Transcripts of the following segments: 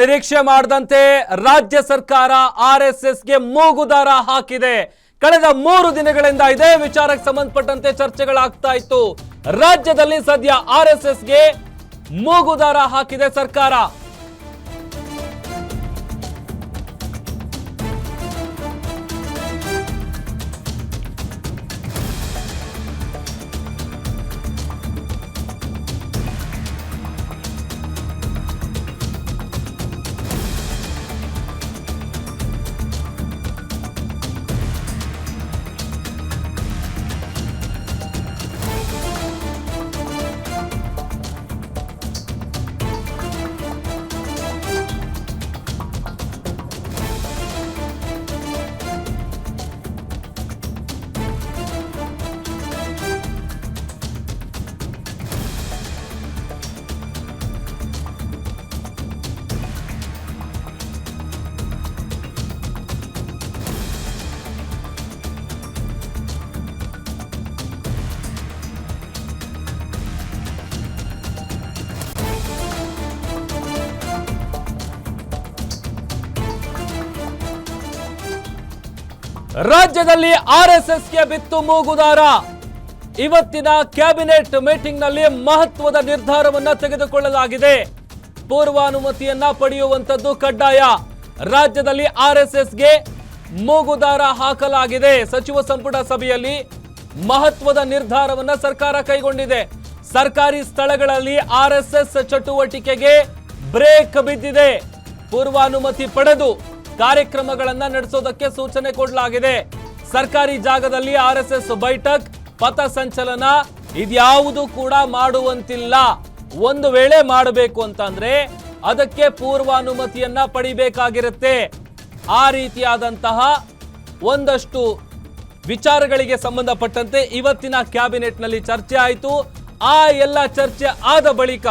ನಿರೀಕ್ಷೆ ಮಾಡದಂತೆ ರಾಜ್ಯ ಸರ್ಕಾರ ಆರ್ ಎಸ್ ಎಸ್ಗೆ ಮೂಗುದಾರ ಹಾಕಿದೆ. ಕಳೆದ ಮೂರು ದಿನಗಳಿಂದ ಇದೇ ವಿಚಾರಕ್ಕೆ ಸಂಬಂಧಪಟ್ಟಂತೆ ಚರ್ಚೆಗಳಾಗ್ತಾ ಇತ್ತು. ರಾಜ್ಯದಲ್ಲಿ ಸದ್ಯ ಆರ್ ಎಸ್ಗೆ ಮೂಗುದಾರ ಹಾಕಿದೆ ಸರ್ಕಾರ. ರಾಜ್ಯದಲ್ಲಿ ಆರ್ ಎಸ್ ಎಸ್ಗೆ ಬಿತ್ತು ಮೂಗುದಾರ. ಇವತ್ತಿನ ಕ್ಯಾಬಿನೆಟ್ ಮೀಟಿಂಗ್ನಲ್ಲಿ ಮಹತ್ವದ ನಿರ್ಧಾರವನ್ನು ತೆಗೆದುಕೊಳ್ಳಲಾಗಿದೆ. ಪೂರ್ವಾನುಮತಿಯನ್ನ ಪಡೆಯುವಂತದ್ದು ಕಡ್ಡಾಯ. ರಾಜ್ಯದಲ್ಲಿ ಆರ್ ಎಸ್ ಎಸ್ಗೆ ಮೂಗುದಾರ ಹಾಕಲಾಗಿದೆ. ಸಚಿವ ಸಂಪುಟ ಸಭೆಯಲ್ಲಿ ಮಹತ್ವದ ನಿರ್ಧಾರವನ್ನ ಸರ್ಕಾರ ಕೈಗೊಂಡಿದೆ. ಸರ್ಕಾರಿ ಸ್ಥಳಗಳಲ್ಲಿ ಆರ್ ಎಸ್ ಎಸ್ ಚಟುವಟಿಕೆಗೆ ಬ್ರೇಕ್ ಬಿದ್ದಿದೆ. ಪೂರ್ವಾನುಮತಿ ಪಡೆದು ಕಾರ್ಯಕ್ರಮಗಳನ್ನ ನಡೆಸೋದಕ್ಕೆ ಸೂಚನೆ ಕೊಡಲಾಗಿದೆ. ಸರ್ಕಾರಿ ಜಾಗದಲ್ಲಿ ಆರ್ ಎಸ್ ಎಸ್ ಬೈಠಕ್, ಪಥ ಸಂಚಲನ ಇದ್ಯಾವುದು ಕೂಡ ಮಾಡುವಂತಿಲ್ಲ. ಒಂದು ವೇಳೆ ಮಾಡಬೇಕು ಅಂತಂದ್ರೆ ಅದಕ್ಕೆ ಪೂರ್ವಾನುಮತಿಯನ್ನ ಪಡಿಬೇಕಾಗಿರುತ್ತೆ. ಆ ರೀತಿಯಾದಂತಹ ಒಂದಷ್ಟು ವಿಚಾರಗಳಿಗೆ ಸಂಬಂಧಪಟ್ಟಂತೆ ಇವತ್ತಿನ ಕ್ಯಾಬಿನೆಟ್ನಲ್ಲಿ ಚರ್ಚೆ ಆಯಿತು. ಆ ಎಲ್ಲ ಚರ್ಚೆ ಆದ ಬಳಿಕ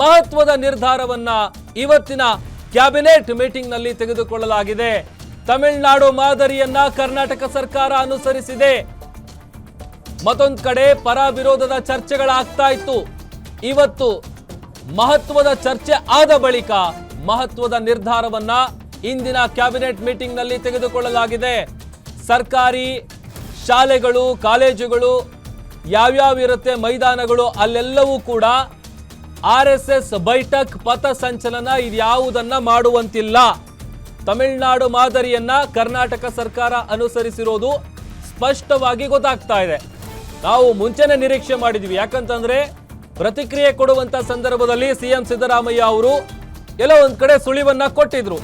ಮಹತ್ವದ ನಿರ್ಧಾರವನ್ನ ಇವತ್ತಿನ ಕ್ಯಾಬಿನೆಟ್ ಮೀಟಿಂಗ್ನಲ್ಲಿ ತೆಗೆದುಕೊಳ್ಳಲಾಗಿದೆ. ತಮಿಳುನಾಡು ಮಾದರಿಯನ್ನ ಕರ್ನಾಟಕ ಸರ್ಕಾರ ಅನುಸರಿಸಿದೆ. ಮತ್ತೊಂದು ಕಡೆ ಪರ ವಿರೋಧದ ಚರ್ಚೆಗಳಾಗ್ತಾ ಇತ್ತು. ಇವತ್ತು ಮಹತ್ವದ ಚರ್ಚೆ ಆದ ಬಳಿಕ ಮಹತ್ವದ ನಿರ್ಧಾರವನ್ನ ಇಂದಿನ ಕ್ಯಾಬಿನೆಟ್ ಮೀಟಿಂಗ್ನಲ್ಲಿ ತೆಗೆದುಕೊಳ್ಳಲಾಗಿದೆ. ಸರ್ಕಾರಿ ಶಾಲೆಗಳು, ಕಾಲೇಜುಗಳು ಯಾವ್ಯಾವ ಇರುತ್ತೆ ಮೈದಾನಗಳು ಅಲ್ಲೆಲ್ಲವೂ ಕೂಡ ಆರ್ ಎಸ್ ಎಸ್ ಬೈಠಕ್ ಪಥ ಸಂಚಲನ ಇದ್ಯಾವುದನ್ನ ಮಾಡುವಂತಿಲ್ಲ. ತಮಿಳುನಾಡು ಮಾದರಿಯನ್ನ ಕರ್ನಾಟಕ ಸರ್ಕಾರ ಅನುಸರಿಸಿರೋದು ಸ್ಪಷ್ಟವಾಗಿ ಗೊತ್ತಾಗ್ತಾ ಇದೆ. ನಾವು ಮುಂಚೆನೆ ನಿರೀಕ್ಷೆ ಮಾಡಿದ್ವಿ. ಯಾಕಂತಂದ್ರೆ ಪ್ರತಿಕ್ರಿಯೆ ಕೊಡುವಂತ ಸಂದರ್ಭದಲ್ಲಿ ಸಿಎಂ ಸಿದ್ದರಾಮಯ್ಯ ಅವರು ಎಲ್ಲ ಒಂದ್ ಕಡೆ ಸುಳಿವನ್ನ ಕೊಟ್ಟಿದ್ರು.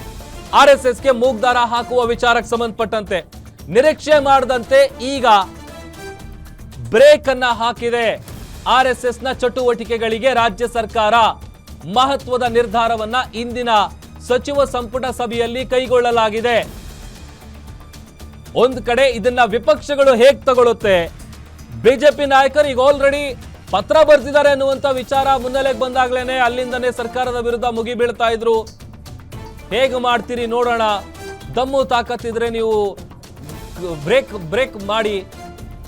ಆರ್ ಎಸ್ ಎಸ್ಗೆ ಮೂಗ್ದಾರ ಹಾಕುವ ವಿಚಾರಕ್ಕೆ ಸಂಬಂಧಪಟ್ಟಂತೆ. ನಿರೀಕ್ಷೆ ಮಾಡದಂತೆ ಈಗ ಬ್ರೇಕ್ ಅನ್ನ ಹಾಕಿದೆ. ಆರ್ ಎಸ್ ಎಸ್ನ ಚಟುವಟಿಕೆಗಳಿಗೆ ರಾಜ್ಯ ಸರ್ಕಾರ ಮಹತ್ವದ ನಿರ್ಧಾರವನ್ನ ಇಂದಿನ ಸಚಿವ ಸಂಪುಟ ಸಭೆಯಲ್ಲಿ ಕೈಗೊಳ್ಳಲಾಗಿದೆ. ಒಂದು ಕಡೆ ಇದನ್ನ ವಿಪಕ್ಷಗಳು ಹೇಗೆ ತಗೊಳುತ್ತೆ? ಬಿಜೆಪಿ ನಾಯಕರು ಈಗ ಆಲ್ರೆಡಿ ಪತ್ರ ಬರ್ತಿದ್ದಾರೆ ಅನ್ನುವಂತ ವಿಚಾರ ಮುನ್ನೆಲೆಗೆ ಬಂದಾಗ್ಲೇನೆ ಅಲ್ಲಿಂದನೇ ಸರ್ಕಾರದ ವಿರುದ್ಧ ಮುಗಿ ಬೀಳ್ತಾ ಇದ್ರು. ಹೇಗೆ ಮಾಡ್ತೀರಿ ನೋಡೋಣ. ದಮ್ಮು ತಾಕತ್ತಿದ್ರೆ ನೀವು ಬ್ರೇಕ್ ಬ್ರೇಕ್ ಮಾಡಿ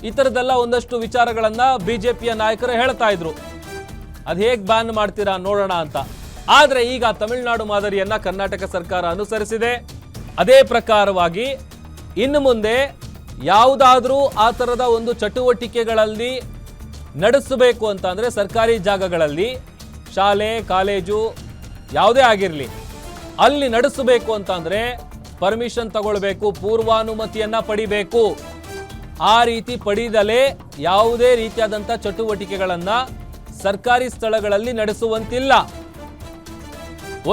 ಈ ಥರದ್ದೆಲ್ಲ ಒಂದಷ್ಟು ವಿಚಾರಗಳನ್ನ ಬಿಜೆಪಿಯ ನಾಯಕರು ಹೇಳ್ತಾ ಇದ್ರು. ಅದು ಹೇಗೆ ಬ್ಯಾನ್ ಮಾಡ್ತೀರಾ ನೋಡೋಣ ಅಂತ. ಆದರೆ ಈಗ ತಮಿಳುನಾಡು ಮಾದರಿಯನ್ನ ಕರ್ನಾಟಕ ಸರ್ಕಾರ ಅನುಸರಿಸಿದೆ. ಅದೇ ಪ್ರಕಾರವಾಗಿ ಇನ್ನು ಮುಂದೆ ಯಾವುದಾದ್ರೂ ಆ ಥರದ ಒಂದು ಚಟುವಟಿಕೆಗಳಲ್ಲಿ ನಡೆಸಬೇಕು ಅಂತ ಅಂದ್ರೆ ಸರ್ಕಾರಿ ಜಾಗಗಳಲ್ಲಿ, ಶಾಲೆ, ಕಾಲೇಜು ಯಾವುದೇ ಆಗಿರಲಿ, ಅಲ್ಲಿ ನಡೆಸಬೇಕು ಅಂತ ಅಂದ್ರೆ ಪರ್ಮಿಷನ್ ತಗೊಳ್ಬೇಕು, ಪೂರ್ವಾನುಮತಿಯನ್ನ ಪಡಿಬೇಕು. ಆ ರೀತಿ ಪಡೆದಲೇ ಯಾವುದೇ ರೀತಿಯಾದಂಥ ಚಟುವಟಿಕೆಗಳನ್ನು ಸರ್ಕಾರಿ ಸ್ಥಳಗಳಲ್ಲಿ ನಡೆಸುವಂತಿಲ್ಲ.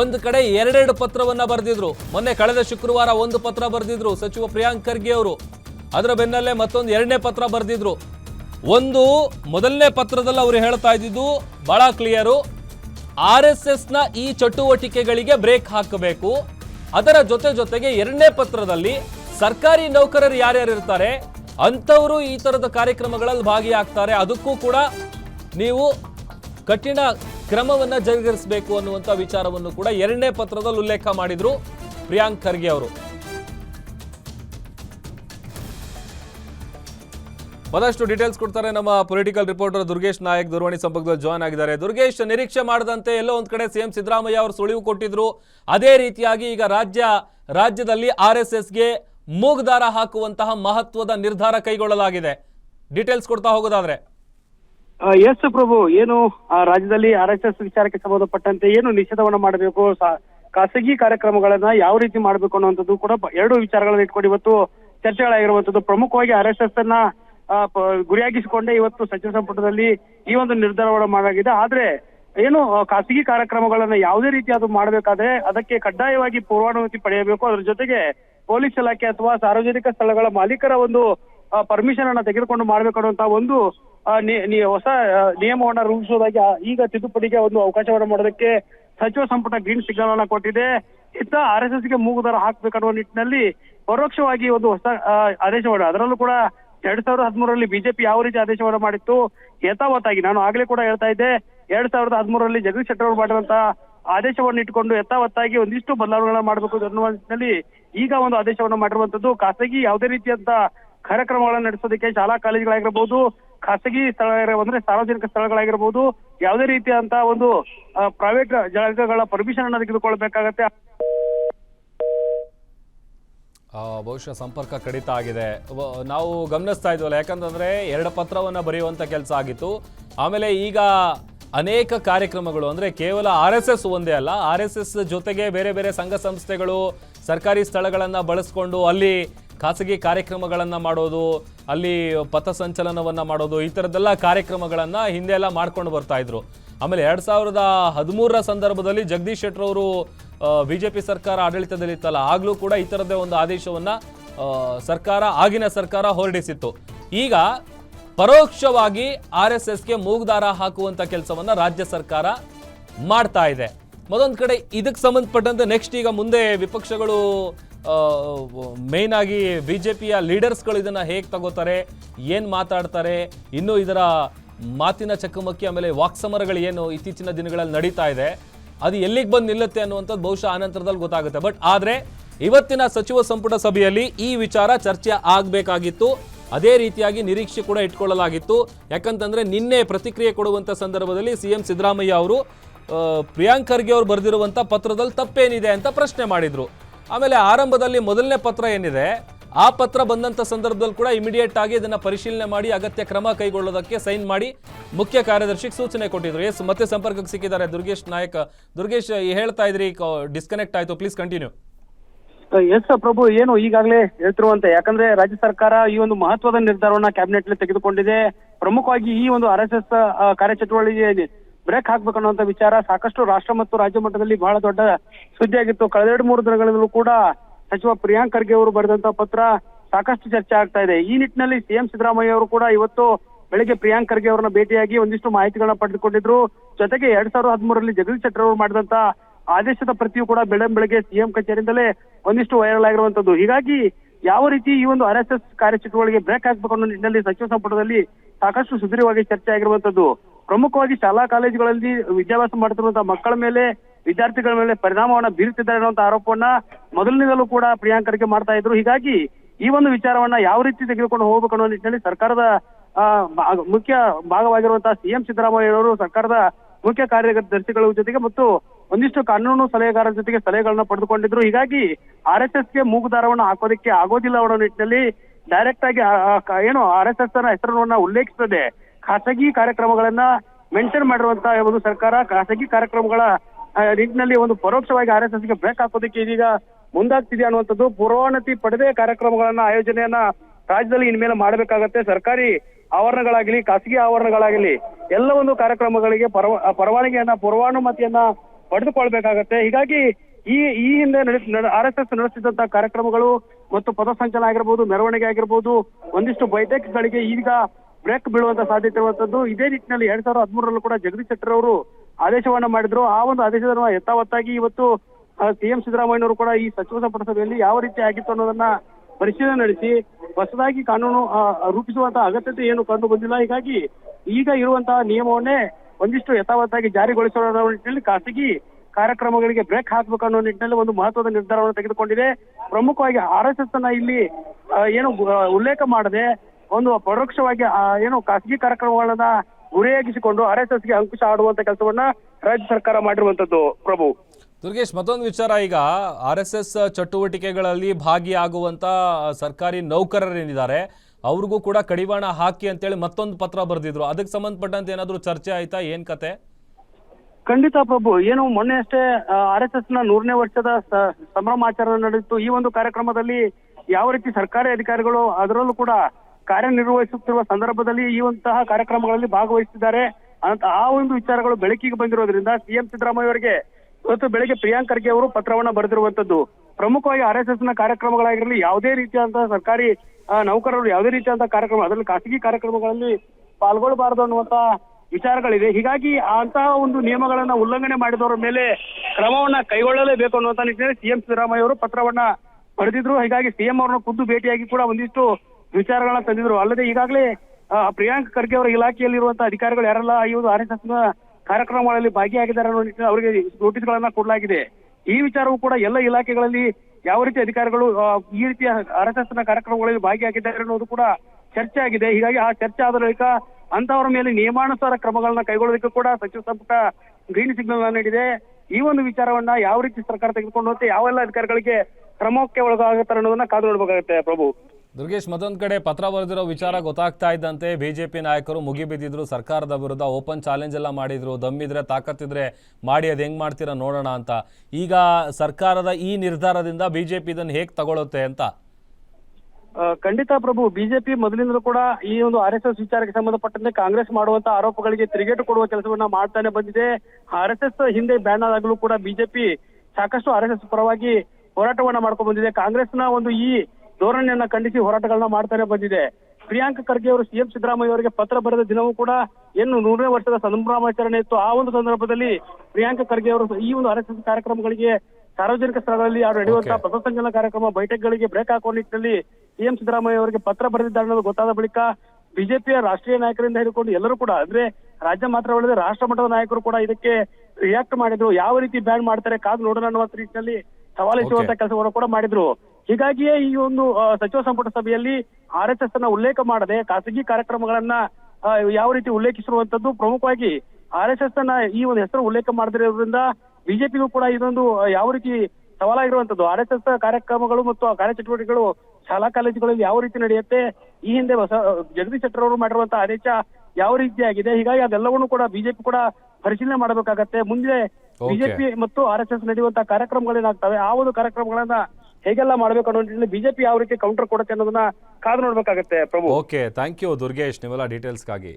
ಒಂದು ಕಡೆ ಎರಡೆರಡು ಪತ್ರವನ್ನು ಬರೆದಿದ್ರು. ಮೊನ್ನೆ ಕಳೆದ ಶುಕ್ರವಾರ ಒಂದು ಪತ್ರ ಬರೆದಿದ್ರು ಸಚಿವ ಪ್ರಿಯಾಂಕ್ ಖರ್ಗೆ ಅವರು. ಅದರ ಬೆನ್ನಲ್ಲೇ ಮತ್ತೊಂದು ಎರಡನೇ ಪತ್ರ ಬರೆದಿದ್ರು. ಒಂದು ಮೊದಲನೇ ಪತ್ರದಲ್ಲಿ ಅವರು ಹೇಳ್ತಾ ಇದ್ದಿದ್ದು ಬಹಳ ಕ್ಲಿಯರು. ಆರ್ ಎಸ್ ಎಸ್ನ ಈ ಚಟುವಟಿಕೆಗಳಿಗೆ ಬ್ರೇಕ್ ಹಾಕಬೇಕು. ಅದರ ಜೊತೆ ಜೊತೆಗೆ ಎರಡನೇ ಪತ್ರದಲ್ಲಿ ಸರ್ಕಾರಿ ನೌಕರರು ಯಾರ್ಯಾರು ಇರ್ತಾರೆ? ಅಂಥವರು ಈ ಥರದ ಕಾರ್ಯಕ್ರಮಗಳಲ್ಲಿ ಭಾಗಿಯಾಗ್ತಾರೆ. ಅದಕ್ಕೂ ಕೂಡ ನೀವು ಕಠಿಣ ಕ್ರಮವನ್ನು ಜರುಗಿಸಬೇಕು ಅನ್ನುವಂಥ ವಿಚಾರವನ್ನು ಕೂಡ ಎರಡನೇ ಪತ್ರದಲ್ಲಿ ಉಲ್ಲೇಖ ಮಾಡಿದರು ಪ್ರಿಯಾಂಕ್ ಖರ್ಗೆ ಅವರು. ಮತ್ತಷ್ಟು ಡೀಟೇಲ್ಸ್ ಕೊಡ್ತಾರೆ ನಮ್ಮ ಪೊಲಿಟಿಕಲ್ ರಿಪೋರ್ಟರ್ ದುರ್ಗೇಶ್ ನಾಯಕ್, ದೂರವಾಣಿ ಸಂಪರ್ಕದಲ್ಲಿ ಜಾಯ್ನ್ ಆಗಿದ್ದಾರೆ. ದುರ್ಗೇಶ್, ನಿರೀಕ್ಷೆ ಮಾಡದಂತೆ ಎಲ್ಲೋ ಒಂದು ಕಡೆ ಸಿಎಂ ಸಿದ್ದರಾಮಯ್ಯ ಅವರು ಸುಳಿವು ಕೊಟ್ಟಿದ್ರು. ಅದೇ ರೀತಿಯಾಗಿ ಈಗ ರಾಜ್ಯ, ರಾಜ್ಯದಲ್ಲಿ ಆರ್ ಎಸ್ ಎಸ್ಗೆ ಮೂಗ್ದಾರ ಹಾಕುವಂತಹ ಮಹತ್ವದ ನಿರ್ಧಾರ ಕೈಗೊಳ್ಳಲಾಗಿದೆ. ಡೀಟೇಲ್ಸ್ ಕೊಡ್ತಾ ಹೋಗೋದಾದ್ರೆ. ಎಸ್ ಪ್ರಭು, ಏನು ರಾಜ್ಯದಲ್ಲಿ ಆರ್ ಎಸ್ ಎಸ್ ವಿಚಾರಕ್ಕೆ ಸಂಬಂಧಪಟ್ಟಂತೆ ಏನು ನಿಷೇಧವನ್ನು ಮಾಡಬೇಕು? ಖಾಸಗಿ ಕಾರ್ಯಕ್ರಮಗಳನ್ನ ಯಾವ ರೀತಿ ಮಾಡಬೇಕು ಅನ್ನುವಂಥದ್ದು ಕೂಡ ಎರಡು ವಿಚಾರಗಳನ್ನು ಇಟ್ಕೊಂಡು ಇವತ್ತು ಚರ್ಚೆಗಳಾಗಿರುವಂತದ್ದು ಪ್ರಮುಖವಾಗಿ ಆರ್ ಎಸ್ ಎಸ್ ಅನ್ನ ಗುರಿಯಾಗಿಸಿಕೊಂಡೇ ಇವತ್ತು ಸಚಿವ ಸಂಪುಟದಲ್ಲಿ ಈ ಒಂದು ನಿರ್ಧಾರವನ್ನು ಮಾಡಲಾಗಿದೆ. ಆದ್ರೆ, ಏನು ಖಾಸಗಿ ಕಾರ್ಯಕ್ರಮಗಳನ್ನ ಯಾವುದೇ ರೀತಿ ಅದು ಮಾಡಬೇಕಾದ್ರೆ ಅದಕ್ಕೆ ಕಡ್ಡಾಯವಾಗಿ ಪೂರ್ವಾನುಮತಿ ಪಡೆಯಬೇಕು. ಅದ್ರ ಜೊತೆಗೆ ಪೊಲೀಸ್ ಇಲಾಖೆ ಅಥವಾ ಸಾರ್ವಜನಿಕ ಸ್ಥಳಗಳ ಮಾಲೀಕರ ಒಂದು ಪರ್ಮಿಷನ್ ಅನ್ನ ತೆಗೆದುಕೊಂಡು ಮಾಡ್ಬೇಕು ಒಂದು ಹೊಸ ನಿಯಮವನ್ನ ರೂಪಿಸುವುದಾಗಿ ಈಗ ತಿದ್ದುಪಡಿಗೆ ಒಂದು ಅವಕಾಶವನ್ನು ಮಾಡೋದಕ್ಕೆ ಸಚಿವ ಸಂಪುಟ ಗ್ರೀನ್ ಸಿಗ್ನಲ್ ಅನ್ನ ಕೊಟ್ಟಿದೆ. ಇತ್ತ ಆರ್ ಎಸ್ ಎಸ್ಗೆ ಮೂಗುದಾರ ಹಾಕ್ಬೇಕನ್ನುವ ನಿಟ್ಟಿನಲ್ಲಿ ಪರೋಕ್ಷವಾಗಿ ಒಂದು ಹೊಸ ಆದೇಶವನ್ನು, ಅದರಲ್ಲೂ ಕೂಡ ಎರಡ್ ಸಾವಿರದ ಹದಿಮೂರರಲ್ಲಿ ಬಿಜೆಪಿ ಯಾವ ರೀತಿ ಆದೇಶವನ್ನು ಮಾಡಿತ್ತು, ಯಥಾವತ್ತಾಗಿ, ನಾನು ಆಗ್ಲೇ ಕೂಡ ಹೇಳ್ತಾ ಇದ್ದೆ, ಎರಡ್ ಸಾವಿರದ ಹದಿಮೂರರಲ್ಲಿ ಜಗದೀಶ್ ಶೆಟ್ಟರ್ ಅವರು ಮಾಡಿರುವಂತಹ ಆದೇಶವನ್ನು ಇಟ್ಟುಕೊಂಡು ಯಥಾವತ್ತಾಗಿ ಒಂದಿಷ್ಟು ಬದಲಾವಣೆಗಳನ್ನ ಮಾಡಬೇಕು ಅನ್ನುವ ನಿಟ್ಟಿನಲ್ಲಿ ಈಗ ಒಂದು ಆದೇಶವನ್ನು ಮಾಡಿರುವಂತದ್ದು ಖಾಸಗಿ ಯಾವುದೇ ರೀತಿಯಂತ ಕಾರ್ಯಕ್ರಮಗಳನ್ನು ನಡೆಸೋದಕ್ಕೆ ಶಾಲಾ ಕಾಲೇಜುಗಳಾಗಿರ್ಬೋದು, ಖಾಸಗಿ ಸ್ಥಳ ಅಂದ್ರೆ ಸಾರ್ವಜನಿಕ ಸ್ಥಳಗಳಾಗಿರ್ಬೋದು, ಯಾವುದೇ ರೀತಿಯಂತ ಒಂದು ಪ್ರೈವೇಟ್ ಜಾಗಗಳ ಪರ್ಮಿಷನ್ ಅನ್ನು ತೆಗೆದುಕೊಳ್ಬೇಕಾಗತ್ತೆ. ಬಹುಶಃ ಸಂಪರ್ಕ ಕಡಿತ ಆಗಿದೆ. ನಾವು ಗಮನಿಸ್ತಾ ಇದ್ವಲ್ಲ, ಯಾಕಂತಂದ್ರೆ ಎರಡು ಪತ್ರವನ್ನ ಬರೆಯುವಂತ ಕೆಲಸ ಆಗಿತ್ತು. ಆಮೇಲೆ ಈಗ ಅನೇಕ ಕಾರ್ಯಕ್ರಮಗಳು, ಅಂದರೆ ಕೇವಲ ಆರ್ ಎಸ್ ಎಸ್ ಒಂದೇ ಅಲ್ಲ, ಆರ್ ಎಸ್ ಎಸ್ ಜೊತೆಗೆ ಬೇರೆ ಬೇರೆ ಸಂಘ ಸಂಸ್ಥೆಗಳು ಸರ್ಕಾರಿ ಸ್ಥಳಗಳನ್ನು ಬಳಸ್ಕೊಂಡು ಅಲ್ಲಿ ಖಾಸಗಿ ಕಾರ್ಯಕ್ರಮಗಳನ್ನು ಮಾಡೋದು, ಅಲ್ಲಿ ಪಥಸಂಚಲನವನ್ನು ಮಾಡೋದು, ಈ ಥರದ್ದೆಲ್ಲ ಕಾರ್ಯಕ್ರಮಗಳನ್ನು ಹಿಂದೆ ಎಲ್ಲ ಮಾಡ್ಕೊಂಡು ಬರ್ತಾ ಇದ್ರು. ಆಮೇಲೆ ಎರಡು ಸಾವಿರದ ಹದಿಮೂರರ ಸಂದರ್ಭದಲ್ಲಿ ಜಗದೀಶ್ ಶೆಟ್ಟರ್ ಅವರು ಪಿ ಸರ್ಕಾರ ಆಡಳಿತದಲ್ಲಿತ್ತಲ್ಲ, ಆಗಲೂ ಕೂಡ ಈ ಥರದ್ದೇ ಒಂದು ಆದೇಶವನ್ನು ಸರ್ಕಾರ, ಆಗಿನ ಸರ್ಕಾರ ಹೊರಡಿಸಿತ್ತು. ಈಗ ಪರೋಕ್ಷವಾಗಿ ಆರ್ ಎಸ್ ಎಸ್ಗೆ ಮೂಗ್ದಾರ ಹಾಕುವಂತ ಕೆಲಸವನ್ನ ರಾಜ್ಯ ಸರ್ಕಾರ ಮಾಡ್ತಾ ಇದೆ. ಮತ್ತೊಂದು ಕಡೆ ಇದಕ್ಕೆ ಸಂಬಂಧಪಟ್ಟಂತೆ ನೆಕ್ಸ್ಟ್ ಈಗ ಮುಂದೆ ವಿಪಕ್ಷಗಳು ಮೇನ್ ಆಗಿ ಪಿಯ ಲೀಡರ್ಸ್ಗಳು ಇದನ್ನ ಹೇಗೆ ತಗೋತಾರೆ, ಏನು ಮಾತಾಡ್ತಾರೆ, ಇನ್ನು ಇದರ ಮಾತಿನ ಚಕಮಕಿ ಆಮೇಲೆ ವಾಕ್ಸಮರಗಳು ಏನು ಇತ್ತೀಚಿನ ದಿನಗಳಲ್ಲಿ ನಡೀತಾ ಇದೆ, ಅದು ಎಲ್ಲಿಗೆ ಬಂದು ನಿಲ್ಲುತ್ತೆ ಅನ್ನುವಂಥದ್ದು ಬಹುಶಃ ಆನಂತರದಲ್ಲಿ ಗೊತ್ತಾಗುತ್ತೆ. ಬಟ್ ಆದರೆ, ಇವತ್ತಿನ ಸಚಿವ ಸಂಪುಟ ಸಭೆಯಲ್ಲಿ ಈ ವಿಚಾರ ಚರ್ಚೆ ಆಗಬೇಕಾಗಿತ್ತು. ಅದೇ ರೀತಿಯಾಗಿ ನಿರೀಕ್ಷೆ ಕೂಡ ಇಟ್ಕೊಳ್ಳಲಾಗಿತ್ತು. ಯಾಕಂತಂದ್ರೆ ನಿನ್ನೆ ಪ್ರತಿಕ್ರಿಯೆ ಕೊಡುವಂತ ಸಂದರ್ಭದಲ್ಲಿ ಸಿಎಂ ಸಿದ್ದರಾಮಯ್ಯ ಅವರು ಪ್ರಿಯಾಂಕ್ ಖರ್ಗೆ ಅವರು ಬರೆದಿರುವಂತ ಪತ್ರದಲ್ಲಿ ತಪ್ಪೇನಿದೆ ಅಂತ ಪ್ರಶ್ನೆ ಮಾಡಿದ್ರು. ಆಮೇಲೆ ಆರಂಭದಲ್ಲಿ ಮೊದಲನೇ ಪತ್ರ ಏನಿದೆ, ಆ ಪತ್ರ ಬಂದಂತ ಸಂದರ್ಭದಲ್ಲಿ ಕೂಡ ಇಮಿಡಿಯೇಟ್ ಆಗಿ ಇದನ್ನ ಪರಿಶೀಲನೆ ಮಾಡಿ, ಅಗತ್ಯ ಕ್ರಮ ಕೈಗೊಳ್ಳೋದಕ್ಕೆ ಸೈನ್ ಮಾಡಿ ಮುಖ್ಯ ಕಾರ್ಯದರ್ಶಿಗೆ ಸೂಚನೆ ಕೊಟ್ಟಿದ್ರು. ಎಸ್, ಮತ್ತೆ ಸಂಪರ್ಕಕ್ಕೆ ಸಿಕ್ಕಿದ್ದಾರೆ ದುರ್ಗೇಶ್ ನಾಯಕ್. ದುರ್ಗೇಶ್, ಹೇಳ್ತಾ ಇದ್ರಿ ಡಿಸ್ಕನೆಕ್ಟ್ ಆಯ್ತು. ಪ್ಲೀಸ್ ಕಂಟಿನ್ಯೂ ಎಸ್ ಪ್ರಭು, ಏನು ಈಗಾಗಲೇ ಹೇಳ್ತಿರುವಂತೆ, ಯಾಕಂದ್ರೆ ರಾಜ್ಯ ಸರ್ಕಾರ ಈ ಒಂದು ಮಹತ್ವದ ನಿರ್ಧಾರವನ್ನ ಕ್ಯಾಬಿನೆಟ್ನಲ್ಲಿ ತೆಗೆದುಕೊಂಡಿದೆ. ಪ್ರಮುಖವಾಗಿ ಈ ಒಂದು ಆರ್ ಎಸ್ ಎಸ್ ಕಾರ್ಯಚಟುವಟಿಕೆ ಬ್ರೇಕ್ ಹಾಕ್ಬೇಕನ್ನುವಂತ ವಿಚಾರ ಸಾಕಷ್ಟು ರಾಷ್ಟ್ರ ಮತ್ತು ರಾಜ್ಯ ಮಟ್ಟದಲ್ಲಿ ಬಹಳ ದೊಡ್ಡ ಸುದ್ದಿಯಾಗಿತ್ತು. ಕಳೆದೆರಡು ಮೂರು ದಿನಗಳಲ್ಲೂ ಕೂಡ ಸಚಿವ ಪ್ರಿಯಾಂಕ್ ಖರ್ಗೆ ಅವರು ಬರೆದಂತ ಪತ್ರ ಸಾಕಷ್ಟು ಚರ್ಚೆ ಆಗ್ತಾ ಇದೆ. ಈ ನಿಟ್ಟಿನಲ್ಲಿ ಸಿಎಂ ಸಿದ್ದರಾಮಯ್ಯ ಅವರು ಕೂಡ ಇವತ್ತು ಬೆಳಗ್ಗೆ ಪ್ರಿಯಾಂಕ್ ಖರ್ಗೆ ಅವರನ್ನ ಭೇಟಿಯಾಗಿ ಒಂದಿಷ್ಟು ಮಾಹಿತಿಗಳನ್ನ ಪಡೆದುಕೊಂಡಿದ್ರು. ಜೊತೆಗೆ ಎರಡ್ ಸಾವಿರದ ಹದಿಮೂರರಲ್ಲಿ ಜಗದೀಶ್ ಶೆಟ್ಟರ್ ಅವರು ಮಾಡಿದಂತ ಆದೇಶದ ಪ್ರತಿಯೂ ಕೂಡ ಬೆಳೆ ಬೆಳಗ್ಗೆ ಸಿಎಂ ಕಚೇರಿಯಿಂದಲೇ ಒಂದಿಷ್ಟು ವೈರಲ್ ಆಗಿರುವಂತದ್ದು. ಹೀಗಾಗಿ ಯಾವ ರೀತಿ ಈ ಒಂದು ಆರ್ ಎಸ್ ಎಸ್ ಕಾರ್ಯಚಟುವಟಿಕೆ ಬ್ರೇಕ್ ಹಾಕ್ಬೇಕು ಅನ್ನೋ ನಿಟ್ಟಿನಲ್ಲಿ ಸಚಿವ ಸಂಪುಟದಲ್ಲಿ ಸಾಕಷ್ಟು ಸುದೀರ್ಘವಾಗಿ ಚರ್ಚೆ ಆಗಿರುವಂತದ್ದು. ಪ್ರಮುಖವಾಗಿ ಶಾಲಾ ಕಾಲೇಜುಗಳಲ್ಲಿ ವಿದ್ಯಾಭ್ಯಾಸ ಮಾಡ್ತಿರುವಂತಹ ಮಕ್ಕಳ ಮೇಲೆ, ವಿದ್ಯಾರ್ಥಿಗಳ ಮೇಲೆ ಪರಿಣಾಮವನ್ನ ಬೀರುತ್ತಿದ್ದಾರೆ ಅನ್ನುವಂತ ಆರೋಪವನ್ನ ಮೊದಲಿನಿಂದಲೂ ಕೂಡ ಪ್ರಿಯಾಂಕರ್ಗೆ ಮಾಡ್ತಾ ಇದ್ರು. ಹೀಗಾಗಿ ಈ ಒಂದು ವಿಚಾರವನ್ನ ಯಾವ ರೀತಿ ತೆಗೆದುಕೊಂಡು ಹೋಗ್ಬೇಕು ಅನ್ನೋ ನಿಟ್ಟಿನಲ್ಲಿ ಸರ್ಕಾರದ ಮುಖ್ಯ ಭಾಗವಾಗಿರುವಂತಹ ಸಿಎಂ ಸಿದ್ದರಾಮಯ್ಯ ಅವರು ಸರ್ಕಾರದ ಮುಖ್ಯ ಕಾರ್ಯದರ್ಶಿಗಳ ಜೊತೆಗೆ ಮತ್ತು ಒಂದಿಷ್ಟು ಕಾನೂನು ಸಲಹೆಗಾರರ ಜೊತೆಗೆ ಸಲಹೆಗಳನ್ನ ಪಡೆದುಕೊಂಡಿದ್ರು. ಹೀಗಾಗಿ ಆರ್ ಎಸ್ ಎಸ್ಗೆ ಮೂಗುದಾರವನ್ನು ಹಾಕೋದಕ್ಕೆ ಆಗೋದಿಲ್ಲ ಅನ್ನೋ ನಿಟ್ಟಿನಲ್ಲಿ ಡೈರೆಕ್ಟ್ ಆಗಿ ಏನು ಆರ್ ಎಸ್ ಎಸ್ನ ಹೆಸರನ್ನ ಉಲ್ಲೇಖಿಸದೆ ಖಾಸಗಿ ಕಾರ್ಯಕ್ರಮಗಳನ್ನ ಮೆನ್ಷನ್ ಮಾಡಿರುವಂತಹ ಒಂದು ಸರ್ಕಾರ ಖಾಸಗಿ ಕಾರ್ಯಕ್ರಮಗಳ ನಿಟ್ಟಿನಲ್ಲಿ ಒಂದು ಪರೋಕ್ಷವಾಗಿ ಆರ್ ಎಸ್ ಎಸ್ಗೆ ಬ್ರೇಕ್ ಹಾಕೋದಕ್ಕೆ ಇದೀಗ ಮುಂದಾಗ್ತಿದೆ ಅನ್ನುವಂಥದ್ದು ಪೂರ್ವಾನುಮತಿ ಪಡೆದೇ ಕಾರ್ಯಕ್ರಮಗಳನ್ನ, ಆಯೋಜನೆಯನ್ನ ರಾಜ್ಯದಲ್ಲಿ ಇನ್ಮೇಲೆ ಮಾಡಬೇಕಾಗತ್ತೆ. ಸರ್ಕಾರಿ ಆವರಣಗಳಾಗಲಿ, ಖಾಸಗಿ ಆವರಣಗಳಾಗಲಿ, ಎಲ್ಲ ಒಂದು ಕಾರ್ಯಕ್ರಮಗಳಿಗೆ ಪರವ ಪರವಾನಗಿಯನ್ನ, ಪೂರ್ವಾನುಮತಿಯನ್ನ ಪಡೆದುಕೊಳ್ಬೇಕಾಗತ್ತೆ. ಹೀಗಾಗಿ ಈ ಈ ಹಿಂದೆ ಆರ್ ಎಸ್ ಎಸ್ ನಡೆಸಿದಂತಹ ಕಾರ್ಯಕ್ರಮಗಳು ಮತ್ತು ಪಥಸಂಚಲನ ಆಗಿರ್ಬೋದು, ಮೆರವಣಿಗೆ ಆಗಿರ್ಬೋದು, ಒಂದಿಷ್ಟು ಬೈಠಕ್ಗಳಿಗೆ ಈಗ ಬ್ರೇಕ್ ಬೀಳುವಂತ ಸಾಧ್ಯತೆ ಇರುವಂತದ್ದು. ಇದೇ ನಿಟ್ಟಿನಲ್ಲಿ ಎರಡ್ ಸಾವಿರದ ಹದಿಮೂರರಲ್ಲೂ ಕೂಡ ಜಗದೀಶ್ ಶೆಟ್ಟರ್ ಅವರು ಆದೇಶವನ್ನ ಮಾಡಿದ್ರು. ಆ ಒಂದು ಆದೇಶದ ಯಥಾವತ್ತಾಗಿ ಇವತ್ತು ಸಿಎಂ ಸಿದ್ದರಾಮಯ್ಯನವರು ಕೂಡ ಈ ಸಚಿವ ಸಂಪುಟ ಸಭೆಯಲ್ಲಿ ಯಾವ ರೀತಿ ಆಗಿತ್ತು ಅನ್ನೋದನ್ನ ಪರಿಶೀಲನೆ ನಡೆಸಿ, ಹೊಸದಾಗಿ ಕಾನೂನು ರೂಪಿಸುವಂತಹ ಅಗತ್ಯತೆ ಏನು ಕಂಡು ಬಂದಿಲ್ಲ. ಹೀಗಾಗಿ ಈಗ ಇರುವಂತಹ ನಿಯಮವನ್ನೇ ಒಂದಿಷ್ಟು ಯಥಾವತ್ತಾಗಿ ಜಾರಿಗೊಳಿಸುವ ನಿಟ್ಟಿನಲ್ಲಿ ಖಾಸಗಿ ಕಾರ್ಯಕ್ರಮಗಳಿಗೆ ಬ್ರೇಕ್ ಹಾಕ್ಬೇಕು ಅನ್ನೋ ನಿಟ್ಟಿನಲ್ಲಿ ಒಂದು ಮಹತ್ವದ ನಿರ್ಧಾರವನ್ನು ತೆಗೆದುಕೊಂಡಿದೆ. ಪ್ರಮುಖವಾಗಿ ಆರ್ ಎಸ್ ಎಸ್ ಅನ್ನ ಇಲ್ಲಿ ಏನು ಉಲ್ಲೇಖ ಮಾಡದೆ ಒಂದು ಪರೋಕ್ಷವಾಗಿ ಏನು ಖಾಸಗಿ ಕಾರ್ಯಕ್ರಮಗಳನ್ನ ಗುರಿಯಾಗಿಸಿಕೊಂಡು ಆರ್ ಎಸ್ ಎಸ್ಗೆ ಅಂಕುಶ ಆಡುವಂತ ಕೆಲಸವನ್ನ ರಾಜ್ಯ ಸರ್ಕಾರ ಮಾಡಿರುವಂತದ್ದು. ಪ್ರಭು. ದುರ್ಗೇಶ್, ಮತ್ತೊಂದು ವಿಚಾರ ಈಗ. ಆರ್ ಎಸ್ ಎಸ್ ಚಟುವಟಿಕೆಗಳಲ್ಲಿ ಭಾಗಿಯಾಗುವಂತ ಸರ್ಕಾರಿ ನೌಕರರೇನಿದ್ದಾರೆ ಅವ್ರಿಗೂ ಕೂಡ ಕಡಿವಾಣ ಹಾಕಿ ಅಂತೇಳಿ ಮತ್ತೊಂದು ಪತ್ರ ಬರೆದಿದ್ರು. ಅದಕ್ಕೆ ಸಂಬಂಧಪಟ್ಟಂತೆ ಏನಾದರೂ ಚರ್ಚೆ ಆಯ್ತಾ? ಏನ್ ಕತೆ? ಖಂಡಿತ ಪ್ರಭು, ಏನು ಮೊನ್ನೆ ಅಷ್ಟೇ ಆರ್ ಎಸ್ ಎಸ್ನ ನೂರನೇ ವರ್ಷದ ಸಂಭ್ರಮಾಚರಣೆ ನಡೆಯಿತು ಈ ಒಂದು ಕಾರ್ಯಕ್ರಮದಲ್ಲಿ ಯಾವ ರೀತಿ ಸರ್ಕಾರಿ ಅಧಿಕಾರಿಗಳು ಅದರಲ್ಲೂ ಕೂಡ ಕಾರ್ಯನಿರ್ವಹಿಸುತ್ತಿರುವ ಸಂದರ್ಭದಲ್ಲಿ ಈ ಒಂತಹ ಕಾರ್ಯಕ್ರಮಗಳಲ್ಲಿ ಭಾಗವಹಿಸಿದ್ದಾರೆ. ಅಂತ, ಆ ಒಂದು ವಿಚಾರಗಳು ಬೆಳಕಿಗೆ ಬಂದಿರೋದ್ರಿಂದ ಸಿಎಂ ಸಿದ್ದರಾಮಯ್ಯ ಅವರಿಗೆ ಇವತ್ತು ಬೆಳಗ್ಗೆ ಪ್ರಿಯಾಂಕ್ ಖರ್ಗೆ ಅವರು ಪತ್ರವನ್ನ ಬರೆದಿರುವಂತದ್ದು ಪ್ರಮುಖವಾಗಿ ಆರ್ ಎಸ್ ಎಸ್ನ ಕಾರ್ಯಕ್ರಮಗಳಾಗಿರಲಿ, ಯಾವುದೇ ರೀತಿಯಾದಂತಹ ಸರ್ಕಾರಿ ನೌಕರರು ಯಾವುದೇ ರೀತಿಯಾದ ಕಾರ್ಯಕ್ರಮ, ಅದರಲ್ಲಿ ಖಾಸಗಿ ಕಾರ್ಯಕ್ರಮಗಳಲ್ಲಿ ಪಾಲ್ಗೊಳ್ಳಬಾರದು ಅನ್ನುವಂತ ವಿಚಾರಗಳಿದೆ. ಹೀಗಾಗಿ ಅಂತಹ ಒಂದು ನಿಯಮಗಳನ್ನ ಉಲ್ಲಂಘನೆ ಮಾಡಿದವರ ಮೇಲೆ ಕ್ರಮವನ್ನ ಕೈಗೊಳ್ಳಲೇಬೇಕು ಅನ್ನುವಂತ ನಿಟ್ಟಿನಲ್ಲಿ ಸಿಎಂ ಸಿದ್ದರಾಮಯ್ಯ ಅವರು ಪತ್ರವನ್ನ ಪಡೆದಿದ್ರು ಹೀಗಾಗಿ ಸಿಎಂ ಅವರನ್ನು ಖುದ್ದು ಭೇಟಿಯಾಗಿ ಕೂಡ ಒಂದಿಷ್ಟು ವಿಚಾರಗಳನ್ನ ತಂದಿದ್ರು. ಅಲ್ಲದೆ ಈಗಾಗಲೇ ಪ್ರಿಯಾಂಕ್ ಖರ್ಗೆ ಅವರ ಇಲಾಖೆಯಲ್ಲಿರುವಂತಹ ಅಧಿಕಾರಿಗಳು ಯಾರೆಲ್ಲ ಈ ಒಂದು ಆರ್ ಎಸ್ ಎಸ್ನ ಕಾರ್ಯಕ್ರಮಗಳಲ್ಲಿ ಭಾಗಿಯಾಗಿದ್ದಾರೆ ಅನ್ನೋ ನಿಟ್ಟಿನಲ್ಲಿ ಅವರಿಗೆ ನೋಟಿಸ್ಗಳನ್ನ ಕೊಡಲಾಗಿದೆ. ಈ ವಿಚಾರವೂ ಕೂಡ ಎಲ್ಲ ಇಲಾಖೆಗಳಲ್ಲಿ ಯಾವ ರೀತಿ ಅಧಿಕಾರಿಗಳು ಈ ರೀತಿಯ ಆರ್ ಎಸ್ ಎಸ್ನ ಕಾರ್ಯಕ್ರಮಗಳಲ್ಲಿ ಭಾಗಿಯಾಗಿದ್ದಾರೆ ಅನ್ನೋದು ಕೂಡ ಚರ್ಚೆ ಆಗಿದೆ. ಹೀಗಾಗಿ ಆ ಚರ್ಚೆ ಆದ ಬಳಿಕ ಅಂತವರ ಮೇಲೆ ನಿಯಮಾನುಸಾರ ಕ್ರಮಗಳನ್ನ ಕೈಗೊಳ್ಳೋದಕ್ಕೆ ಕೂಡ ಸಚಿವ ಸಂಪುಟ ಗ್ರೀನ್ ಸಿಗ್ನಲ್ ನೀಡಿದೆ. ಈ ಒಂದು ವಿಚಾರವನ್ನ ಯಾವ ರೀತಿ ಸರ್ಕಾರ ತೆಗೆದುಕೊಂಡು ಹೋಗುತ್ತೆ, ಯಾವೆಲ್ಲ ಅಧಿಕಾರಿಗಳಿಗೆ ಕ್ರಮಕ್ಕೆ ಒಳಗಾಗುತ್ತಾರೆ ಅನ್ನೋದನ್ನ ಕಾದು ನೋಡ್ಬೇಕಾಗುತ್ತೆ ಪ್ರಭು. ದುರ್ಗೇಶ್, ಮತ್ತೊಂದು ಕಡೆ ಪತ್ರ ಬರೆದಿರೋ ವಿಚಾರ ಗೊತ್ತಾಗ್ತಾ ಇದ್ದಂತೆ ಬಿಜೆಪಿ ನಾಯಕರು ಮುಗಿಬಿದ್ದಿದ್ರು ಸರ್ಕಾರದ ವಿರುದ್ಧ ಓಪನ್ ಚಾಲೆಂಜ್ ಎಲ್ಲ ಮಾಡಿದ್ರು. ದಮ್ಮಿದ್ರೆ, ತಾಕತ್ತಿದ್ರೆ ಮಾಡಿ, ಅದು ಹೆಂಗ್ ಮಾಡ್ತೀರಾ ನೋಡೋಣ ಅಂತ. ಈಗ ಸರ್ಕಾರದ ಈ ನಿರ್ಧಾರದಿಂದ ಬಿಜೆಪಿ ಇದನ್ನು ಹೇಗೆ ತಗೊಳುತ್ತೆ ಅಂತ? ಖಂಡಿತ ಪ್ರಭು. ಬಿಜೆಪಿ ಮೊದಲಿಂದಲೂ ಕೂಡ ಈ ಒಂದು ಆರ್ ಎಸ್ ಎಸ್ ವಿಚಾರಕ್ಕೆ ಸಂಬಂಧಪಟ್ಟಂತೆ ಕಾಂಗ್ರೆಸ್ ಮಾಡುವಂತ ಆರೋಪಗಳಿಗೆ ತಿರುಗೇಟು ಕೊಡುವ ಕೆಲಸವನ್ನ ಮಾಡ್ತಾನೆ ಬಂದಿದೆ. ಆರ್ ಎಸ್ ಎಸ್ ಹಿಂದೆ ಬ್ಯಾನ್ ಆದಾಗಲೂ ಕೂಡ ಬಿಜೆಪಿ ಸಾಕಷ್ಟು ಆರ್ ಎಸ್ ಎಸ್ ಪರವಾಗಿ ಹೋರಾಟವನ್ನ ಮಾಡ್ಕೊಂಡು ಬಂದಿದೆ. ಕಾಂಗ್ರೆಸ್ನ ಒಂದು ಈ ಧೋರಣೆಯನ್ನ ಖಂಡಿಸಿ ಹೋರಾಟಗಳನ್ನ ಮಾಡ್ತಾನೆ ಬಂದಿದೆ. ಪ್ರಿಯಾಂಕ ಖರ್ಗೆ ಅವರು ಸಿಎಂ ಸಿದ್ದರಾಮಯ್ಯ ಅವರಿಗೆ ಪತ್ರ ಬರೆದ ದಿನವೂ ಕೂಡ ಏನು ನೂರನೇ ವರ್ಷದ ಸಂಭ್ರಮಾಚರಣೆ ಇತ್ತು. ಆ ಒಂದು ಸಂದರ್ಭದಲ್ಲಿ ಪ್ರಿಯಾಂಕ ಖರ್ಗೆ ಅವರು ಈ ಒಂದು ಆರ್ ಕಾರ್ಯಕ್ರಮಗಳಿಗೆ ಸಾರ್ವಜನಿಕ ಸ್ಥಳಗಳಲ್ಲಿ ಅವರು ನಡೆಯುವಂತಹ. ಪಥಸಂಚಲನ ಕಾರ್ಯಕ್ರಮ ಬೈಠಕ್ಗಳಿಗೆ ಬ್ರೇಕ್ ಹಾಕುವ ನಿಟ್ಟಿನಲ್ಲಿ ಸಿಎಂ ಸಿದ್ದರಾಮಯ್ಯ ಅವರಿಗೆ ಪತ್ರ ಬರೆದಿದ್ದಾರೆ ಅನ್ನೋದು ಗೊತ್ತಾದ ಬಳಿಕ ಬಿಜೆಪಿಯ ರಾಷ್ಟ್ರೀಯ ನಾಯಕರಿಂದ ಹಿಡಿದುಕೊಂಡು ಎಲ್ಲರೂ ಕೂಡ ಅಂದ್ರೆ ರಾಜ್ಯ ಮಾತ್ರವಲ್ಲದೆ ರಾಷ್ಟ್ರ ಮಟ್ಟದ ನಾಯಕರು ಕೂಡ ಇದಕ್ಕೆ ರಿಯಾಕ್ಟ್ ಮಾಡಿದ್ರು. ಯಾವ ರೀತಿ ಬ್ಯಾನ್ ಮಾಡ್ತಾರೆ ಕಾದು ನೋಡೋಣ ಅನ್ನುವಂತ ರೀತಿಯಲ್ಲಿ ಸವಾಲಿಸುವಂತ ಕೆಲಸವನ್ನು ಕೂಡ ಮಾಡಿದ್ರು. ಹೀಗಾಗಿಯೇ ಈ ಒಂದು ಸಚಿವ ಸಂಪುಟ ಸಭೆಯಲ್ಲಿ ಆರ್ ಎಸ್ ಎಸ್ ಅನ್ನ ಉಲ್ಲೇಖ ಮಾಡದೆ ಖಾಸಗಿ ಕಾರ್ಯಕ್ರಮಗಳನ್ನ ಯಾವ ರೀತಿ ಉಲ್ಲೇಖಿಸಿರುವಂತದ್ದು ಪ್ರಮುಖವಾಗಿ ಆರ್ ಎಸ್ ಎಸ್ ಅನ್ನ ಈ ಒಂದು ಹೆಸರು ಉಲ್ಲೇಖ ಮಾಡದಿರೋದ್ರಿಂದ ಬಿಜೆಪಿಗೂ ಕೂಡ ಇದೊಂದು ಯಾವ ರೀತಿ ಸವಾಲಾಗಿರುವಂತದ್ದು. ಆರ್ ಎಸ್ ಎಸ್ ಕಾರ್ಯಕ್ರಮಗಳು ಮತ್ತು ಆ ಕಾರ್ಯಚಟುವಟಿಕೆಗಳು ಶಾಲಾ ಕಾಲೇಜುಗಳಲ್ಲಿ ಯಾವ ರೀತಿ ನಡೆಯುತ್ತೆ ಈ ಹಿಂದೆ ಹೊಸ ಜಗದೀಶ್ ಶೆಟ್ಟರ್ ಅವರು ಮಾಡಿರುವಂತಹ ಆದೇಶ ಯಾವ ರೀತಿಯಾಗಿದೆ ಹೀಗಾಗಿ ಅದೆಲ್ಲವನ್ನೂ ಕೂಡ ಬಿಜೆಪಿ ಕೂಡ ಪರಿಶೀಲನೆ ಮಾಡಬೇಕಾಗತ್ತೆ. ಮುಂದೆ ಬಿಜೆಪಿ ಮತ್ತು ಆರ್ ಎಸ್ ಎಸ್ ನಡೆಯುವಂತಹ ಕಾರ್ಯಕ್ರಮಗಳೇನಾಗ್ತವೆ ಆ ಒಂದು ಕಾರ್ಯಕ್ರಮಗಳನ್ನ ಹೇಗೆಲ್ಲ ಮಾಡ್ಬೇಕು ಅನ್ನೋ ನಿಟ್ಟಿನಲ್ಲಿ ಬಿಜೆಪಿ ಯಾವ ರೀತಿ ಕೌಂಟರ್ ಕೊಡುತ್ತೆ ಅನ್ನೋದನ್ನ ಕಾದು ನೋಡ್ಬೇಕಾಗತ್ತೆ Prabhu. Okay thank you Durgesh ನೀವೆಲ್ಲ ಡೀಟೇಲ್ಸ್ಗಾಗಿ